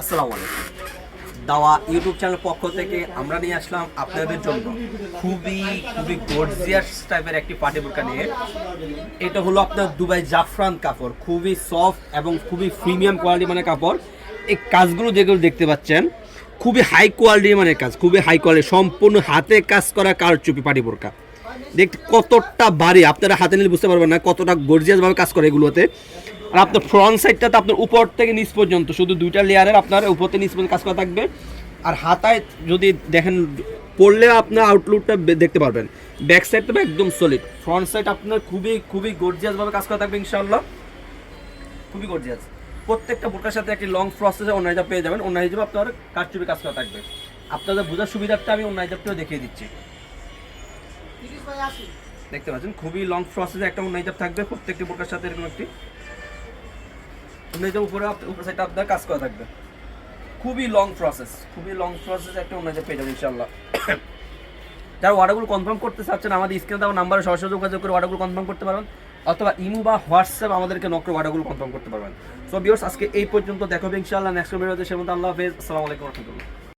আসসালামু আলাইকুম। দাওয়া ইউটিউব চ্যানেল পক্ষ থেকে আমরা নিয়ে আসলাম আপনাদের জন্য খুবই খুবই গর্জিয়াস টাইপের একটি পার্টি বোরকা নিয়ে। এটা হলো আপনার দুবাই জাফরান কাপড়, খুবই সফট এবং খুবই প্রিমিয়াম কোয়ালিটি মানে কাপড়। এই কাজগুলো যেগুলো দেখতে পাচ্ছেন, খুবই হাই কোয়ালিটি মানে কাজ, খুবই হাই কোয়ালিটি সম্পূর্ণ হাতে কাজ করা কারচুপি পার্টি বোরকা। দেখতে কতটা বাড়ি আপনারা হাতে নিলে বুঝতে পারবেন না কতটা গর্জিয়াস ভাবে কাজ করে এগুলোতে। আর আপনার ফ্রন্ট সাইডটাতে আপনার উপর থেকে নিচ পর্যন্ত শুধু দুইটা লেয়ারের আপনার উপর থেকে নিচ পর্যন্ত কাজ করা থাকবে। আর হাতায় যদি দেখেন পড়লে আপনার আউটলুকটা দেখতে পারবেন। ব্যাক সাইড তবে একদম সলিড ফ্রন্ট সাইড আপনার খুবই খুবই গর্জিয়াস ভাবে কাজ করা থাকবে ইনশাআল্লাহ। খুবই গর্জিয়াস প্রত্যেকটা বোরকার সাথে একটি লং প্রসেসে অন্য হিসাব পেয়ে যাবেন। অন্য হিসাবে আপনার কারচুপি কাজ করা থাকবে। আপনাদের বোঝার সুবিধার্থে আমি অন্য হিসাবটাও দেখিয়ে দিচ্ছি। দেখতে পাচ্ছেন খুবই লং প্রসেসে একটা অন্য হিসাব থাকবে প্রত্যেকটি বোরকার সাথে এরকম একটি। হিসাব উপরে উপর সাইডটা আপনার কাজ করা থাকবে। খুবই লং প্রসেস খুবই লং প্রসেস একটা হিসাব পেয়ে যাবেন ইনশাল্লাহ যারা অর্ডারগুলো কনফার্ম করতে চাচ্ছেন, আমাদের স্ক্রিনে দেওয়া নাম্বারে সরাসরি যোগাযোগ করে অর্ডারগুলো কনফার্ম করতে পারবেন, অথবা ইমো বা হোয়াটসঅ্যাপ আমাদেরকে নকর করে অর্ডারগুলো কনফার্ম করতে পারবেন। সো বিয়র্স আজকে এই পর্যন্ত দেখো ইনশাআল্লাহ নেক্সট ভিডিওতে সে মতো আল্লাহ হাফেজ। আসসালামু আলাইকুম রহমতুল্লাহ।